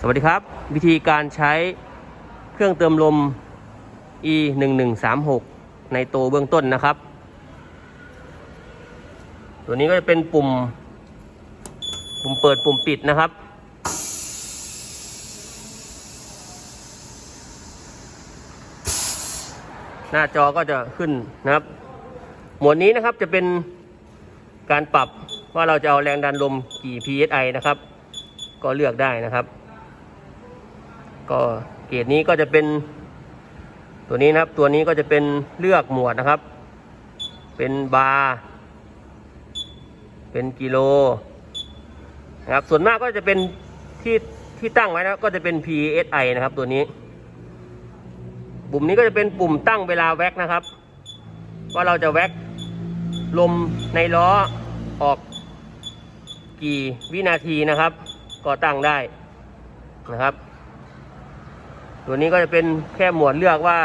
สวัสดีครับ วิธีการใช้เครื่องเติมลม e 1 1 3 6ในตัวเบื้องต้นนะครับ ตัวนี้ก็จะเป็นปุ่ม ปุ่มเปิดปุ่มปิดนะครับ หน้าจอก็จะขึ้นนะครับ หมวดนี้นะครับจะเป็นการปรับว่าเราจะเอาแรงดันลมกี่ psi นะครับ ก็เลือกได้นะครับ ก็เกรดนี้ก็จะเป็น ตัวนี้นะครับ ตัวนี้ก็จะเป็นเลือกหมวดนะครับ เป็นบาร์เป็นกิโลนะครับ ส่วนมากก็จะเป็นที่ที่ตั้งไว้นะก็จะเป็น psi นะครับ ตัวนี้ ปุ่มนี้ก็จะเป็นปุ่มตั้งเวลาแว็กนะครับ ว่าเราจะแว็กลมในล้อออกกี่วินาทีนะครับ ก็ตั้งได้นะครับ ตัวนี้ก็จะเป็นแค่หมวดเลือกว่า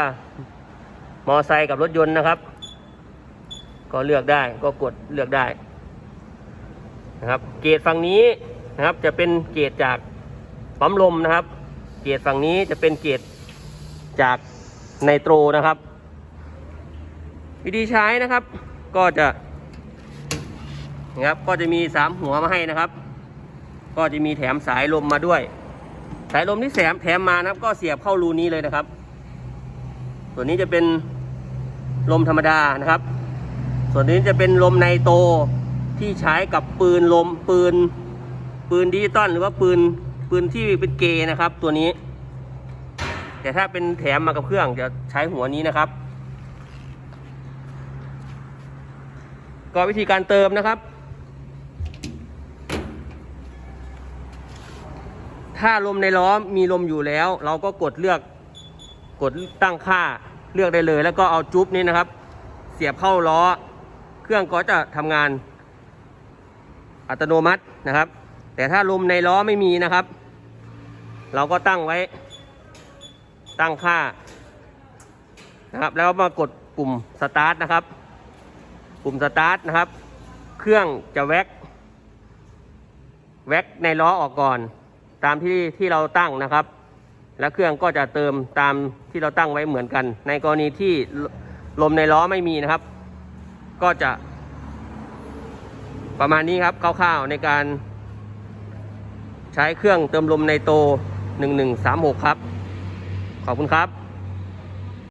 มอไซค์กับรถยนต์นะครับ ก็เลือกได้ก็กดเลือกได้นะครับ เกรดฝั่งนี้นะครับ จะเป็นเกรดจากปั๊มลมนะครับ เกรดฝั่งนี้จะเป็นเกรดจากไนโตรนะครับ วิธีใช้นะครับ ก็จะนะครับก็จะมีสามหัวมาให้นะครับ ก็จะมีแถมสายลมมาด้วย สายลมที่แถมแถมมานะครับ ก็เสียบเข้ารูนี้เลยนะครับ ส่วนนี้จะเป็นลมธรรมดานะครับ ส่วนนี้จะเป็นลมไนโตที่ใช้กับปืนลมปืน ปืนดิจิตอลหรือว่าปืนปืนที่เป็นเกย์นะครับ ตัวนี้ แต่ถ้าเป็นแถมมากับเครื่องจะใช้หัวนี้นะครับ ก็วิธีการเติมนะครับ ถ้าลมในล้อมีลมอยู่แล้ว เราก็กดเลือกกดตั้งค่าเลือกได้เลย แล้วก็เอาจุ๊บนี้นะครับ เสียบเข้าล้อ เครื่องก็จะทำงานอัตโนมัตินะครับ แต่ถ้าลมในล้อไม่มีนะครับ เราก็ตั้งไว้ ตั้งค่านะครับ แล้วมากดปุ่มสตาร์ทนะครับ ปุ่มสตาร์ทนะครับ เครื่องจะแว็กแว็กในล้อออกก่อน ตามที่ที่เราตั้งนะครับ และเครื่องก็จะเติมตามที่เราตั้งไว้เหมือนกัน ในกรณีที่ลมในล้อไม่มีนะครับ ก็จะ ประมาณนี้ครับคร่าวๆในการ ใช้เครื่องเติมลมในโต 1136 ครับ ขอบคุณครับ